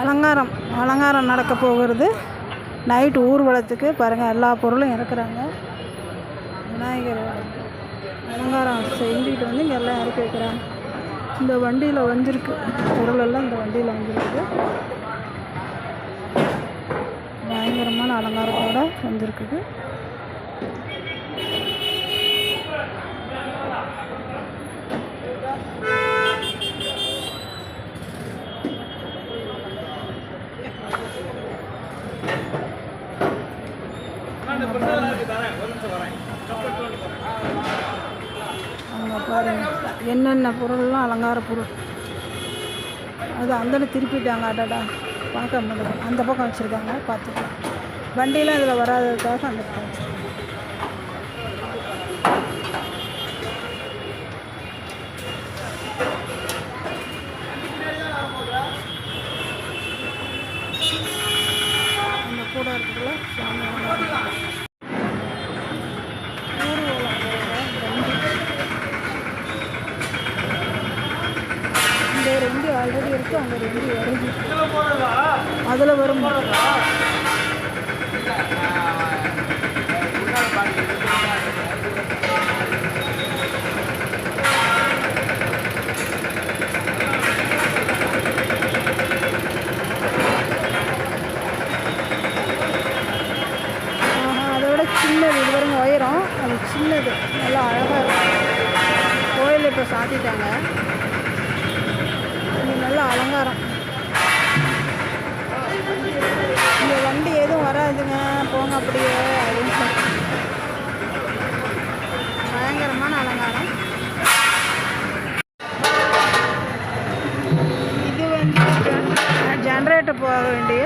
அலங்காரம் அலங்காரம் நடக்க போகிறது. நைட்டு ஊர்வலத்துக்கு பாருங்கள் எல்லா பொருளும் இறக்குறாங்க. விநாயகர் அலங்காரம் செஞ்சுக்கிட்டு வந்து இங்கே எல்லாம் இறக்கி வைக்கிறாங்க. இந்த வண்டியில் வந்திருக்கு. பொருளெல்லாம் இந்த வண்டியில் வந்திருக்குது பயங்கரமான அலங்காரத்தோட வந்திருக்குது. அங்கே பாருங்க. என்னென்ன பொருள்லாம் அலங்கார பொருள். அது அந்த திருப்பிட்டாங்க. அடாடா. பார்க்க முடியல அந்த பக்கம் வச்சுருக்காங்க. பார்த்துக்கலாம். வண்டியெலாம் இதில் வராததுக்காக அந்த பக்கம் வச்சுருக்காங்க. you. கூட இருக்குல்ல இந்த ரெண்டு ஆல்ரெடி இருக்குது அந்த ரெண்டு வருது அதில் வரும் ஆஹா, அதை விட சின்னது இது வரைக்கும் உயரம் அது சின்னது. நல்லா அழகாக இருக்கும் கோயில் இப்போ சாத்திட்டாங்க. நல்லா நல்ல அலங்காரம். இந்த வண்டி எதுவும் வராதுங்க. போங்க அப்படியே அப்படின்னு பயங்கரமான அலங்காரம். இது வந்து ஜென்ரேட்டர் போக வேண்டிய